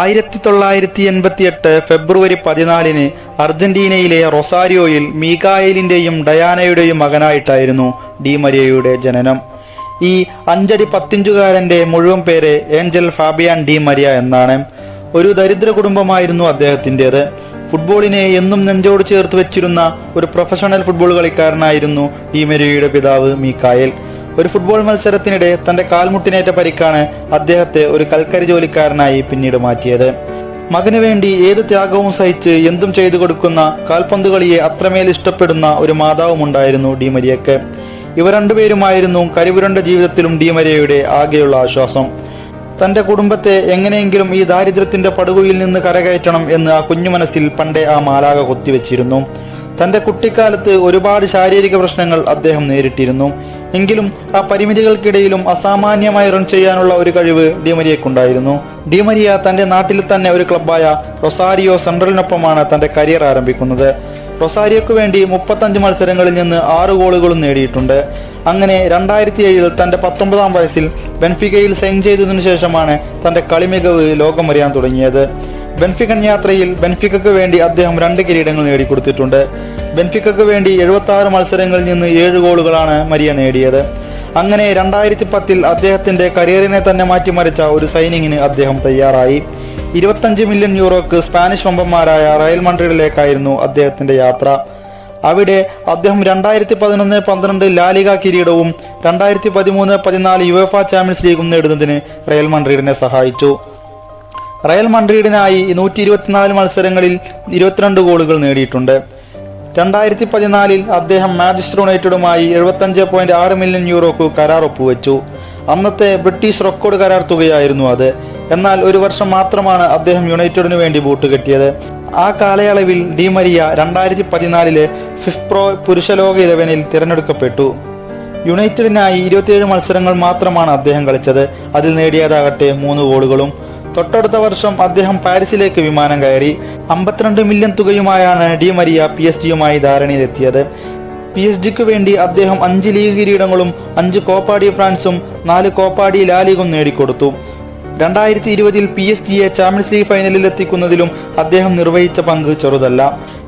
ആയിരത്തി തൊള്ളായിരത്തി എൺപത്തിയെട്ട് ഫെബ്രുവരി പതിനാലിന് അർജന്റീനയിലെ റൊസാരിയോയിൽ മീകായലിന്റെയും ഡയാനയുടെയും മകനായിട്ടായിരുന്നു ഡി മരിയയുടെ ജനനം. ഈ അഞ്ചടി പത്തിഞ്ചുകാരന്റെ മുഴുവൻ പേര് ഏഞ്ചൽ ഫാബിയാൻ ഡി മരിയ എന്നാണ്. ഒരു ദരിദ്ര കുടുംബമായിരുന്നു അദ്ദേഹത്തിന്റെത്. ഫുട്ബോളിനെ എന്നും നെഞ്ചോട് ചേർത്ത് വെച്ചിരുന്ന ഒരു പ്രൊഫഷണൽ ഫുട്ബോൾ കളിക്കാരനായിരുന്നു ഡി മരിയയുടെ പിതാവ് മീക്കായൽ ഒരു ഫുട്ബോൾ മത്സരത്തിനിടെ തന്റെ കാൽമുട്ടിനേറ്റ പരിക്കാണ് അദ്ദേഹത്തെ ഒരു കൽക്കരി ജോലിക്കാരനായി പിന്നീട് മാറ്റിയത്. മകന് വേണ്ടി ഏത് ത്യാഗവും സഹിച്ച് എന്തും ചെയ്തു കൊടുക്കുന്ന കാൽപന്ത് കളിയെ അത്രമേൽ ഇഷ്ടപ്പെടുന്ന ഒരു മാതാവുമുണ്ടായിരുന്നു ഡി മരിയക്ക് ഇവ രണ്ടുപേരുമായിരുന്നു കരിപുരണ്ട ജീവിതത്തിലും ഡി മരിയയുടെ ആകെയുള്ള ആശ്വാസം. തന്റെ കുടുംബത്തെ എങ്ങനെയെങ്കിലും ഈ ദാരിദ്ര്യത്തിന്റെ പടുകുയിൽ നിന്ന് കരകയറ്റണം എന്ന് ആ കുഞ്ഞു മനസ്സിൽ പണ്ടേ ആ മാലാക കൊത്തിവെച്ചിരുന്നു. തന്റെ കുട്ടിക്കാലത്ത് ഒരുപാട് ശാരീരിക പ്രശ്നങ്ങൾ അദ്ദേഹം നേരിട്ടിരുന്നു. എങ്കിലും ആ പരിമിതികൾക്കിടയിലും അസാമാന്യമായി റൺ ചെയ്യാനുള്ള ഒരു കഴിവ് ഡിമരിയക്കുണ്ടായിരുന്നു. ഡിമരിയ തന്റെ നാട്ടിൽ തന്നെ ഒരു ക്ലബായ റൊസാരിയോ സെൻട്രലിനൊപ്പമാണ് തന്റെ കരിയർ ആരംഭിക്കുന്നത്. റൊസാരിയോക്ക് വേണ്ടി മുപ്പത്തഞ്ച് മത്സരങ്ങളിൽ നിന്ന് ആറ് ഗോളുകളും നേടിയിട്ടുണ്ട്. അങ്ങനെ രണ്ടായിരത്തി ഏഴിൽ തന്റെ പത്തൊമ്പതാം വയസ്സിൽ ബെൻഫിക്കയിൽ സൈൻ ചെയ്തതിനു ശേഷമാണ് തന്റെ കളിമികവ് ലോകമറിയാൻ തുടങ്ങിയത്. ബെൻഫിക്കൻ യാത്രയിൽ ബെൻഫിക്കക്ക് വേണ്ടി അദ്ദേഹം രണ്ട് കിരീടങ്ങൾ നേടിക്കൊടുത്തിട്ടുണ്ട്. ബെൻഫിക്കക്ക് വേണ്ടി എഴുപത്തി മത്സരങ്ങളിൽ നിന്ന് ഏഴ് ഗോളുകളാണ് മരിയ നേടിയത്. അങ്ങനെ രണ്ടായിരത്തി പത്തിൽ അദ്ദേഹത്തിന്റെ കരിയറിനെ തന്നെ മാറ്റിമറിച്ച ഒരു സൈനിങ്ങിന് അദ്ദേഹം തയ്യാറായി. ഇരുപത്തഞ്ച് മില്യൺ യൂറോക്ക് സ്പാനിഷ് വമ്പന്മാരായ റയൽ മൺട്രീഡിലേക്കായിരുന്നു അദ്ദേഹത്തിന്റെ യാത്ര. അവിടെ അദ്ദേഹം രണ്ടായിരത്തി പതിനൊന്ന് പന്ത്രണ്ട് ലാലിക കിരീടവും രണ്ടായിരത്തി പതിമൂന്ന് പതിനാല് യുഎഫ ചാമ്പ്യൻസ് ലീഗും നേടുന്നതിന് റയൽ മൺട്രീഡിനെ സഹായിച്ചു. റയൽ മൺട്രീഡിനായി നൂറ്റി ഇരുപത്തിനാല് മത്സരങ്ങളിൽ ഇരുപത്തിരണ്ട് ഗോളുകൾ നേടിയിട്ടുണ്ട്. രണ്ടായിരത്തി പതിനാലിൽ അദ്ദേഹം മാഞ്ചസ്റ്റർ യുണൈറ്റഡുമായി എഴുപത്തഞ്ച് പോയിന്റ് ആറ് മില്യൺ യൂറോക്ക് കരാർ ഒപ്പുവെച്ചു. അന്നത്തെ ബ്രിട്ടീഷ് റെക്കോർഡ് കരാർ തുകയായിരുന്നു അത്. എന്നാൽ ഒരു വർഷം മാത്രമാണ് അദ്ദേഹം യുണൈറ്റഡിനു വേണ്ടി ബൂട്ട് കെട്ടിയത്. ആ കാലയളവിൽ ഡി മരിയ രണ്ടായിരത്തി പതിനാലിലെ ഫിഫ്പ്രോ പുരുഷ ലോക ഇലവനിൽ തിരഞ്ഞെടുക്കപ്പെട്ടു. യുണൈറ്റഡിനായി ഇരുപത്തിയേഴ് മത്സരങ്ങൾ മാത്രമാണ് അദ്ദേഹം കളിച്ചത്. അതിൽ നേടിയതാകട്ടെ മൂന്ന് ഗോളുകളും. തൊട്ടടുത്ത വർഷം അദ്ദേഹം പാരീസിലേക്ക് വിമാനം കയറി അമ്പത്തിരണ്ട് മില്യൺ തുകയുമായാണ് ഡി മരിയ പി എസ് ജിയുമായി ധാരണയിലെത്തിയത്. പി എസ് ജിക്ക് വേണ്ടി അദ്ദേഹം അഞ്ച് ലീഗ് കിരീടങ്ങളും അഞ്ച് കോപ്പാടി ഫ്രാൻസും നാല് കോപ്പാടി ലാലിഗും നേടിക്കൊടുത്തു. രണ്ടായിരത്തി ഇരുപതിൽ പി എസ് ജിയെ ചാമ്പ്യൻസ് ലീഗ് ഫൈനലിൽ എത്തിക്കുന്നതിലും അദ്ദേഹം നിർവഹിച്ച പങ്ക് ചെറുതല്ല.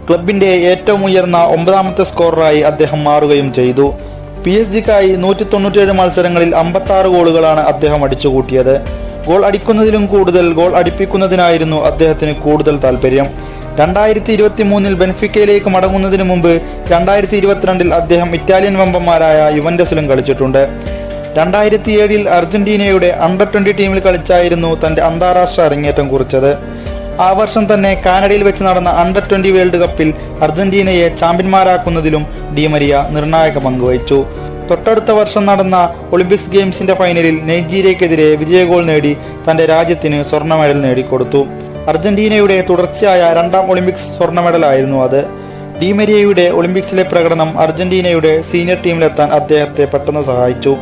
ക്ലബിന്റെ ഏറ്റവും ഉയർന്ന ഒമ്പതാമത്തെ സ്കോററായി അദ്ദേഹം മാറുകയും ചെയ്തു. പി എസ് ജിക്കായി നൂറ്റി തൊണ്ണൂറ്റിയേഴ് മത്സരങ്ങളിൽ അമ്പത്തി ആറ് ഗോളുകളാണ് അദ്ദേഹം അടിച്ചുകൂട്ടിയത്. ഗോൾ അടിക്കുന്നതിലും കൂടുതൽ ഗോൾ അടിപ്പിക്കുന്നതിനായിരുന്നു അദ്ദേഹത്തിന് കൂടുതൽ താല്പര്യം രണ്ടായിരത്തി ഇരുപത്തി മൂന്നിൽ ബെൻഫിക്കയിലേക്ക് മടങ്ങുന്നതിന് മുമ്പ് രണ്ടായിരത്തി ഇരുപത്തിരണ്ടിൽ അദ്ദേഹം ഇറ്റാലിയൻ വമ്പന്മാരായ യുവൻഡസിലും കളിച്ചിട്ടുണ്ട്. രണ്ടായിരത്തി ഏഴിൽ അർജന്റീനയുടെ അണ്ടർ ട്വന്റി ടീമിൽ കളിച്ചായിരുന്നു തന്റെ അന്താരാഷ്ട്ര അരങ്ങേറ്റം കുറിച്ചത്. ആ വർഷം തന്നെ കാനഡയിൽ വെച്ച് നടന്ന അണ്ടർ ട്വന്റി വേൾഡ് കപ്പിൽ അർജന്റീനയെ ചാമ്പ്യന്മാരാക്കുന്നതിലും ഡിമരിയ നിർണായക പങ്കുവഹിച്ചു തൊട്ടടുത്ത വർഷം നടന്ന ഒളിമ്പിക്സ് ഗെയിംസിന്റെ ഫൈനലിൽ നൈജീരിയക്കെതിരെ വിജയഗോൾ നേടി തന്റെ രാജ്യത്തിന് സ്വർണ മെഡൽ നേടിക്കൊടുത്തു. അർജന്റീനയുടെ തുടർച്ചയായ രണ്ടാം ഒളിമ്പിക്സ് സ്വർണ മെഡലായിരുന്നു അത്. ഡിമരിയയുടെ ഒളിമ്പിക്സിലെ പ്രകടനം അർജന്റീനയുടെ സീനിയർ ടീമിലെത്താൻ അദ്ദേഹത്തെ പെട്ടെന്ന് സഹായിച്ചു.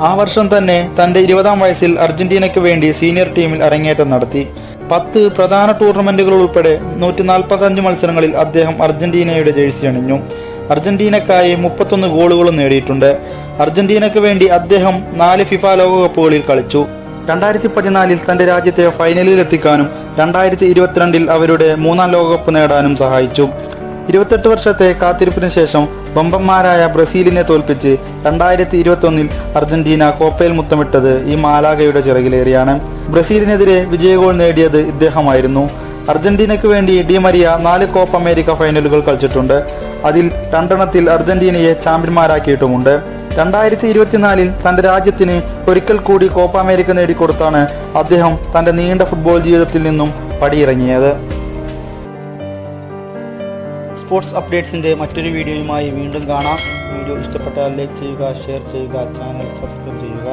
ആ വർഷം തന്നെ തന്റെ ഇരുപതാം വയസ്സിൽ അർജന്റീനയ്ക്ക് വേണ്ടി സീനിയർ ടീമിൽ അരങ്ങേറ്റം നടത്തി. പത്ത് പ്രധാന ടൂർണമെന്റുകൾ ഉൾപ്പെടെ നൂറ്റി നാൽപ്പത്തി അഞ്ച് മത്സരങ്ങളിൽ അദ്ദേഹം അർജന്റീനയുടെ ജേഴ്സി അണിഞ്ഞു. അർജന്റീനക്കായി മുപ്പത്തൊന്ന് ഗോളുകളും നേടിയിട്ടുണ്ട്. അർജന്റീനയ്ക്ക് വേണ്ടി അദ്ദേഹം നാല് ഫിഫ ലോകകപ്പുകളിൽ കളിച്ചു. രണ്ടായിരത്തി പതിനാലിൽ തന്റെ രാജ്യത്തെ ഫൈനലിൽ എത്തിക്കാനും രണ്ടായിരത്തി ഇരുപത്തിരണ്ടിൽ അവരുടെ മൂന്നാം ലോകകപ്പ് നേടാനും സഹായിച്ചു. ഇരുപത്തെട്ട് വർഷത്തെ കാത്തിരിപ്പിന് ശേഷം ബമ്പന്മാരായ ബ്രസീലിനെ തോൽപ്പിച്ച് രണ്ടായിരത്തി ഇരുപത്തൊന്നിൽ അർജന്റീന കോപ്പയിൽ മുത്തമിട്ടത് ഈ മാലാഗയുടെ ചിറകിലേറിയാണ്. ബ്രസീലിനെതിരെ വിജയഗോൾ നേടിയത് ഇദ്ദേഹമായിരുന്നു. അർജന്റീനയ്ക്ക് വേണ്ടി ഡി മരിയ നാല് കോപ്പ് അമേരിക്ക ഫൈനലുകൾ കളിച്ചിട്ടുണ്ട്. അതിൽ രണ്ടെണ്ണത്തിൽ അർജന്റീനയെ ചാമ്പ്യന്മാരാക്കിയിട്ടുമുണ്ട്. രണ്ടായിരത്തി ഇരുപത്തിനാലിൽ തന്റെ രാജ്യത്തിന് ഒരിക്കൽ കൂടി കോപ്പ അമേരിക്ക നേടിക്കൊടുത്താണ് അദ്ദേഹം തന്റെ നീണ്ട ഫുട്ബോൾ ജീവിതത്തിൽ നിന്നും പടിയിറങ്ങിയത്. സ്പോർട്സ് അപ്ഡേറ്റ്സിന്റെ മറ്റൊരു വീഡിയോയുമായി വീണ്ടും കാണാം. വീഡിയോ ഇഷ്ടപ്പെട്ടാൽ ലൈക്ക് ചെയ്യുക ഷെയർ ചെയ്യുക ചാനൽ സബ്സ്ക്രൈബ് ചെയ്യുക.